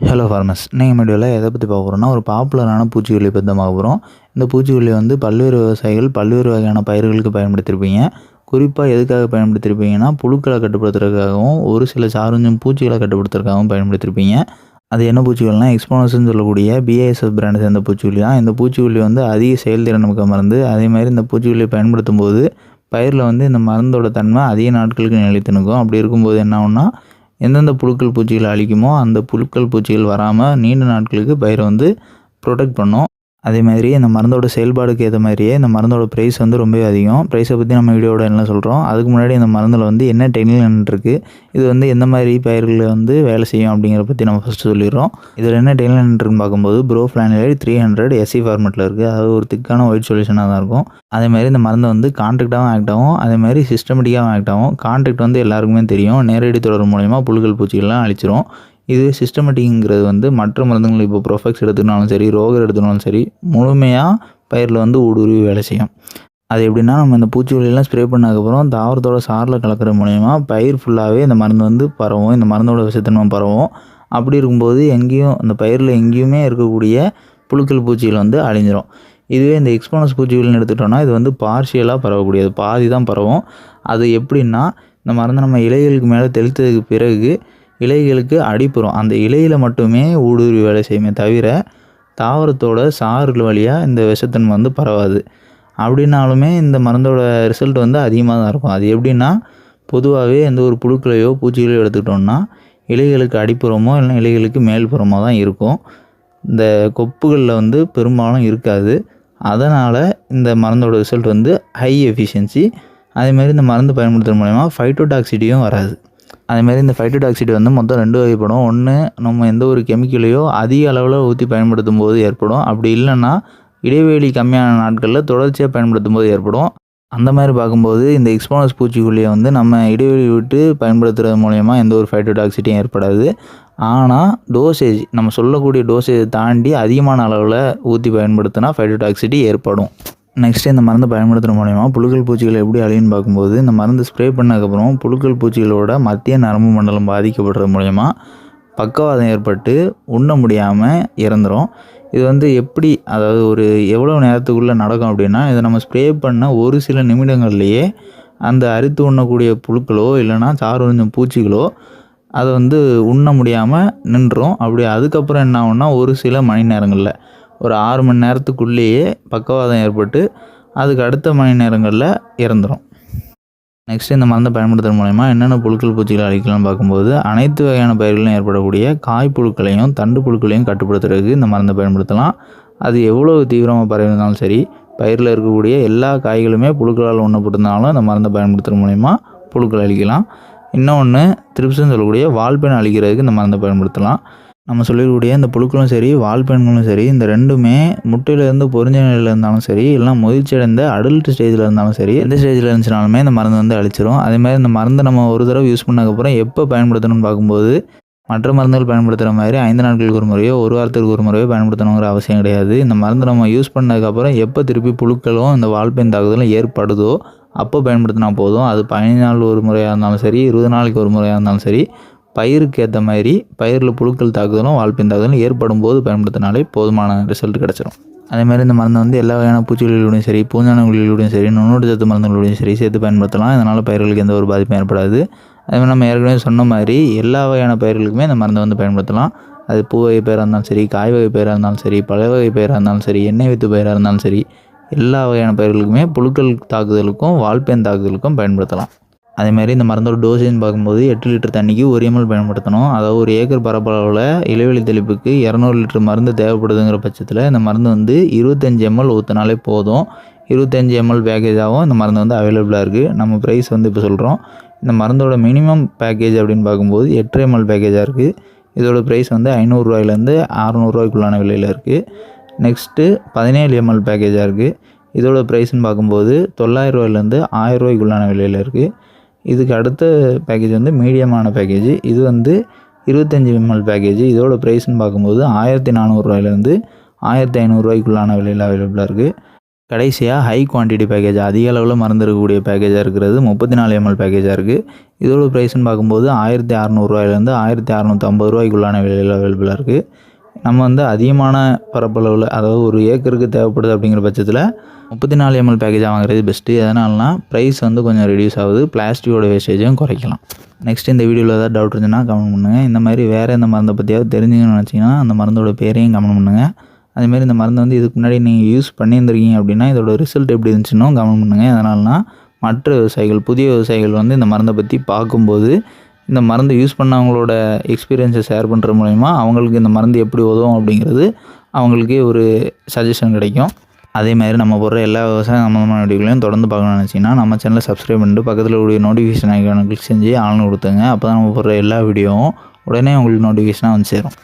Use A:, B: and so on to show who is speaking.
A: Hello ஃபார்மஸ் நீங்கள் வீடியோவில் எதை பற்றி பார்க்க போகிறோம்னா ஒரு பாப்புலரான பூச்சிக்கொல்லி பற்றி தான் பார்க்க போகிறோம் இந்த பூச்சிக்கொல்லி வந்து பல்வேறு விவசாயிகள் பல்வேறு வகையான பயிர்களுக்கு பயன்படுத்தியிருப்பீங்க குறிப்பாக எதுக்காக பயன்படுத்தியிருப்பீங்கன்னா புழுக்களை கட்டுப்படுத்துறதுக்காகவும் ஒரு சில சாருஞ்சும் பூச்சிகளை கட்டுப்படுத்துறதுக்காகவும் பயன்படுத்தியிருப்பீங்க அது என்ன பூச்சிகள்னா எக்ஸ்போனஸ்ன்னு சொல்லக்கூடிய பிஏஎஸ்எஃப் பிராண்டை சேர்ந்த பூச்சிக்கொல்லி தான். இந்த பூச்சிக்கொல்லி வந்து அதிக செயல்திறன் மிக்க மருந்து. அதே மாதிரி இந்த பூச்சிக்கொல்லியை பயன்படுத்தும் போது பயிரில் வந்து இந்த மருந்தோட தன்மை அதிக நாட்களுக்கு நிலைத்து நிற்கும். அப்படி இருக்கும்போது என்ன ஆகும்னா எந்தெந்த புழுக்கள் பூச்சிகளை அழிக்குமோ அந்த புழுக்கள் பூச்சிகள் வராமல் நீண்ட நாட்களுக்கு பயிரை வந்து ப்ரொடெக்ட் பண்ணும். அதே மாதிரி இந்த மருந்தோட செயல்பாடுக்கு ஏற்ற மாதிரியே இந்த மருந்தோட ப்ரைஸ் வந்து ரொம்பவே அதிகம். ப்ரைஸை பற்றி நம்ம வீடியோட என்ன சொல்கிறோம் அதுக்கு முன்னாடி இந்த மருந்தில் வந்து என்ன டெக்னிக் இருக்குது இது வந்து எந்த மாதிரி பயிர்களில் வந்து வேலை செய்யும் அப்படிங்கிற பற்றி நம்ம ஃபஸ்ட்டு சொல்லிடுறோம். இதில் என்ன டெக்னிக் இருக்குன்னு பார்க்கும்போது ப்ரோ ஃப்ளானிலைட் த்ரீ ஹண்ட்ரட் எஸ்சி ஃபார்மெட்டில் இருக்குது அது ஒரு திக்கான ஒயிட் சொல்யூஷனாக தான் இருக்கும். அதே மாதிரி இந்த மருந்தை வந்து கான்ட்ராக்டாகவும் ஆக்ட் ஆகும். அதே மாதிரி சிஸ்டமேட்டிக்காகவும் ஆக்ட் ஆகும். கான்ட்ராக்ட் வந்து எல்லாருக்குமே தெரியும். நேரடி தொடர் மூலயமா புழுக்கள் பூச்சிகள்லாம் அழிச்சிரும். இதுவே சிஸ்டமேட்டிக்ங்கிறது வந்து மற்ற மருந்துகள் இப்போ ப்ரொஃபெக்ஸ் எடுத்துக்கினாலும் சரி ரோகர் எடுத்துக்கினாலும் சரி முழுமையாக பயிரில் வந்து ஊடுருவி வேலை செய்யும். அது எப்படின்னா நம்ம இந்த பூச்சிக்கொல்லியெல்லாம் ஸ்ப்ரே பண்ணதுக்கப்புறம் தாவரத்தோட சாரில் கலக்கிற மூலயமா பயிர் ஃபுல்லாகவே இந்த மருந்து வந்து பரவும் இந்த மருந்தோட விஷத்தன்மை பரவும். அப்படி இருக்கும்போது எங்கேயும் அந்த பயிரில் எங்கேயுமே இருக்கக்கூடிய புழுக்கள் பூச்சிகள் வந்து அழிஞ்சிரும். இதுவே இந்த எக்ஸ்போனஸ் பூச்சிகள்னு எடுத்துட்டோம்னா இது வந்து பார்ஷியலாக பரவக்கூடியது பாதி தான் பரவும். அது எப்படின்னா இந்த மருந்து நம்ம இலைகளுக்கு மேலே தெளித்ததுக்கு பிறகு இலைகளுக்கு அடிப்புறம் அந்த இலையில் மட்டுமே ஊடுருவி வேலை செய்யுமே தவிர தாவரத்தோட சாறுகள் வழியாக இந்த விஷத்தன்மை வந்து பரவாது. அப்படின்னாலுமே இந்த மருந்தோட ரிசல்ட் வந்து அதிகமாக தான் இருக்கும். அது எப்படின்னா பொதுவாகவே எந்த ஒரு புழுக்களையோ பூச்சிகளையோ எடுத்துக்கிட்டோம்னா இலைகளுக்கு அடிப்புறமோ இல்லை இலைகளுக்கு மேல்புறமோ தான் இருக்கும். இந்த கொப்புகளில் வந்து பெரும்பாலும் இருக்காது. அதனால் இந்த மருந்தோட ரிசல்ட் வந்து ஹை எஃபிஷியன்சி அதேமாதிரி இந்த மருந்து பயன்படுத்துகிற மூலயமா ஃபைட்டோடாக்சிட்டியும் வராது. அதேமாதிரி இந்த ஃபைட்டோடாக்சிட்டி வந்து மொத்தம் ரெண்டு வகைப்படும். ஒன்று நம்ம எந்த ஒரு கெமிக்கலையோ அதிக அளவில் ஊற்றி பயன்படுத்தும் போது ஏற்படும். அப்படி இல்லைன்னா இடைவெளி கம்மியான நாட்களில் தொடர்ச்சியாக பயன்படுத்தும் போது ஏற்படும். அந்த மாதிரி பார்க்கும்போது இந்த எக்ஸ்போனஸ் பூச்சிக்கொல்லியை வந்து நம்ம இடைவெளி விட்டு பயன்படுத்துறது மூலயமா எந்த ஒரு ஃபைட்டோடாக்சிட்டியும் ஏற்படாது. ஆனால் டோசேஜ் நம்ம சொல்லக்கூடிய டோசேஜை தாண்டி அதிகமான அளவில் ஊற்றி பயன்படுத்தினா ஃபைட்டோடாக்சிட்டி ஏற்படும். நெக்ஸ்ட்டு இந்த மருந்து பயன்படுத்துகிற மூலயமா புழுக்கள் பூச்சிகள் எப்படி அழியுன்னு பார்க்கும்போது இந்த மருந்து ஸ்ப்ரே பண்ணதுக்கப்புறம் புழுக்கள் பூச்சிகளோட மத்திய நரம்பு மண்டலம் பாதிக்கப்படுறது மூலயமா பக்கவாதம் ஏற்பட்டு உண்ண முடியாமல் இறந்துடும் இது வந்து எப்படி அதாவது ஒரு எவ்வளோ நேரத்துக்குள்ளே நடக்கும் அப்படின்னா இதை நம்ம ஸ்ப்ரே பண்ண ஒரு சில நிமிடங்கள்லேயே அந்த அரித்து உண்ணக்கூடிய புழுக்களோ இல்லைனா சாறு உறிஞ்சும் பூச்சிகளோ அதை வந்து உண்ண முடியாமல் நின்றோம் அப்படி அதுக்கப்புறம் என்ன ஆகும்னா ஒரு சில மணி நேரங்களில். ஒரு ஆறு மணி நேரத்துக்குள்ளேயே பக்கவாதம் ஏற்பட்டு அதுக்கு அடுத்த மணி நேரங்களில் இறந்துடும் நெக்ஸ்ட் இந்த மருந்தை பயன்படுத்துறது மூலயமா என்னென்ன புழுக்கள் பூச்சிகளை அழிக்கலாம்னு பார்க்கும்போது அனைத்து வகையான பயிர்களும் ஏற்படக்கூடிய காய் புழுக்களையும் தண்டு புழுக்களையும் கட்டுப்படுத்துறதுக்கு இந்த மருந்தை பயன்படுத்தலாம். அது எவ்வளோ தீவிரமாக பரவினாலும் சரி பயிரில் இருக்கக்கூடிய எல்லா காய்களுமே புழுக்களால் ஒன்றப்பட்டிருந்தாலும் இந்த மருந்தை பயன்படுத்துறது மூலயமா புழுக்கள் அழிக்கலாம். இன்னொன்று த்ரிப்ஸ்ன்னு சொல்லக்கூடிய வால்பெண் அழிக்கிறதுக்கு இந்த மருந்தை பயன்படுத்தலாம். நம்ம சொல்லக்கூடிய இந்த புழுக்களும் சரி வால்பெண்களும் சரி இந்த ரெண்டுமே முட்டையிலேருந்து பொறிஞ்ச நிலையில் இருந்தாலும் சரி இல்லை முதிர்ச்சி அடைந்த அடல்ட் ஸ்டேஜில் இருந்தாலும் சரி எந்த ஸ்டேஜில் இருந்துச்சுனாலுமே இந்த மருந்து வந்து அழிச்சிரும். அதே மாதிரி இந்த மருந்தை நம்ம ஒரு தடவை யூஸ் பண்ணதுக்கப்புறம் எப்போ பயன்படுத்தணும்னு பார்க்கும்போது மற்ற மருந்துகள் பயன்படுத்துகிற மாதிரி ஐந்து நாட்களுக்கு ஒரு முறையோ ஒரு வாரத்துக்கு ஒரு முறையோ பயன்படுத்தணுங்கிற அவசியம் கிடையாது. இந்த மருந்து நம்ம யூஸ் பண்ணதுக்கப்புறம் எப்போ திருப்பி புழுக்களும் இந்த வால்பெண் தாக்குதலும் ஏற்படுதோ அப்போ பயன்படுத்தினா போதும். அது பதினஞ்சு நாள் ஒரு முறையாக இருந்தாலும் சரி இருபது நாளைக்கு ஒரு முறையாக இருந்தாலும் சரி பயிருக்கு ஏற்ற மாதிரி பயிரில் புழுக்கள் தாக்குதலும் வால்பின் தாக்குதலும் ஏற்படும் போது பயன்படுத்தினாலே போதுமான ரிசல்ட் கிடச்சிடும் அதே மாதிரி இந்த மருந்தை வந்து எல்லா வகையான பூச்சிகளிலூடையும் சரி பூஞ்சான குழிகளோடையும் சரி நுண்ணூட்ட சத்து மருந்துகளோடையும் சரி சேர்த்து பயன்படுத்தலாம். இதனால் பயிர்களுக்கு எந்த ஒரு பாதிப்பும் ஏற்படாது. அதே மாதிரி நம்ம ஏற்கனவே சொன்ன மாதிரி எல்லா வகையான பயிர்களுக்குமே இந்த மருந்தை வந்து பயன்படுத்தலாம். அது பூ வகை பயிராக இருந்தாலும் சரி காய் வகை பயிராக இருந்தாலும் சரி பழ வகை பயிராக இருந்தாலும் சரி எண்ணெய் வித்து பயிராக இருந்தாலும் சரி எல்லா வகையான பயிர்களுக்குமே புழுக்கள் தாக்குதலுக்கும் வால்பேன் தாக்குதலுக்கும் பயன்படுத்தலாம். அதே மாதிரி இந்த மருந்தோட டோசேஜ்னு பார்க்கும்போது எட்டு லிட்டர் தண்ணிக்கு ஒரு எம்எல் பயன்படுத்தணும். அதாவது ஒரு ஏக்கர் பரப்பளவில் இலைவெளி தெளிப்புக்கு இரநூறு லிட்டர் மருந்து தேவைப்படுதுங்கிற பட்சத்தில் இந்த மருந்து வந்து இருபத்தஞ்சி எம்எல் ஊற்றினாலே போதும். இருபத்தஞ்சி எம்எல் பேக்கேஜாகவும் இந்த மருந்து வந்து அவைலபிளாக இருக்குது நம்ம ப்ரைஸ் வந்து இப்போ சொல்கிறோம் இந்த மருந்தோட மினிமம் பேக்கேஜ் அப்படின்னு பார்க்கும்போது எட்டு எம்எல் பேக்கேஜாக இருக்குது இதோட ப்ரைஸ் வந்து ஐநூறுரூவாயிலேருந்து அறநூறுவாய்க்குள்ளான விலையில் இருக்குது நெக்ஸ்ட்டு பதினேழு எம்எல் பேக்கேஜாக இருக்குது இதோட ப்ரைஸ்னு பார்க்கும்போது தொள்ளாயிரரூவாயிலேருந்து ஆயிரரூவாய்க்குள்ளான விலையில் இருக்குது இதுக்கு அடுத்த பேக்கேஜ் வந்து மீடியமான பேக்கேஜ் இது வந்து இருபத்தஞ்சி எம்எல் பேக்கேஜ் இதோட ப்ரைஸ்னு பார்க்கும்போது ஆயிரத்தி நானூறுரூவாயிலேருந்து ஆயிரத்தி ஐநூறுரூவாய்க்குள்ளான விலையில் அவைலபிளாக இருக்குது கடைசியாக ஹை குவான்டிட்டி பேக்கேஜ் அதிக அளவில் மறந்துருக்கக்கூடிய பேக்கேஜாக இருக்கிறது முப்பத்தி நாலு எம்எல் பேக்கேஜாக இருக்குது இதோட ப்ரைஸ்னு பார்க்கும்போது ஆயிரத்தி அறநூறுவாயிலேருந்து ஆயிரத்தி அறநூற்றம்பது ரூபாய்க்குள்ளான விலையில் அவைலபிளாக இருக்குது நம்ம வந்து அதிகமான பரப்பளவில் அதாவது ஒரு ஏக்கருக்கு தேவைப்படுது அப்படிங்கிற பட்சத்தில் முப்பத்தி நாலு எம்எல் பேக்கேஜாக வாங்குறது பெஸ்ட்டு எதனாலனா ப்ரைஸ் வந்து கொஞ்சம் ரெடியூஸ் ஆகுது. பிளாஸ்டிக்கோட வேஸ்டேஜும் குறைக்கலாம். நெக்ஸ்ட் இந்த வீடியோவில் ஏதாவது டவுட் இருந்துச்சுன்னா கமெண்ட் பண்ணுங்கள் இந்த மாதிரி வேறு எந்த மருந்தை பற்றியாவது தெரிஞ்சுக்கணும்னு நினச்சிங்கன்னா அந்த மருந்தோட பேரையும் கமெண்ட் பண்ணுங்கள் அதேமாதிரி இந்த மருந்து வந்து இதுக்கு முன்னாடி நீங்கள் யூஸ் பண்ணியிருந்திருக்கீங்க அப்படின்னா இதோட ரிசல்ட் எப்படி இருந்துச்சுன்னு கமெண்ட் பண்ணுங்கள் அதனாலனா மற்ற விவசாயிகள் புதிய விவசாயிகள் வந்து இந்த மருந்தை பற்றி பார்க்கும்போது இந்த மருந்து யூஸ் பண்ணவங்களோட எக்ஸ்பீரியன்ஸை ஷேர் பண்ணுற மூலயமா அவங்களுக்கு இந்த மருந்து எப்படி உதவும் அப்படிங்கிறது அவங்களுக்கே ஒரு சஜஷன் கிடைக்கும். அதே மாதிரி நம்ம போடுற எல்லா விவசாய சம்மந்தமான வீடியோக்களையும் தொடர்ந்து பார்க்கணும்னு நினச்சிங்கன்னா நம்ம சேனலை சப்ஸ்கிரைப் பண்ணிட்டு பக்கத்தில் உடைய நோட்டிஃபிகேஷன் ஐக்கான கிளிக் செஞ்சு ஆள்னு கொடுத்துங்க அப்போ தான் நம்ம போடுற எல்லா வீடியோவும் உடனே உங்களுக்கு நோட்டிஃபிகேஷனாக வந்து சேரும்.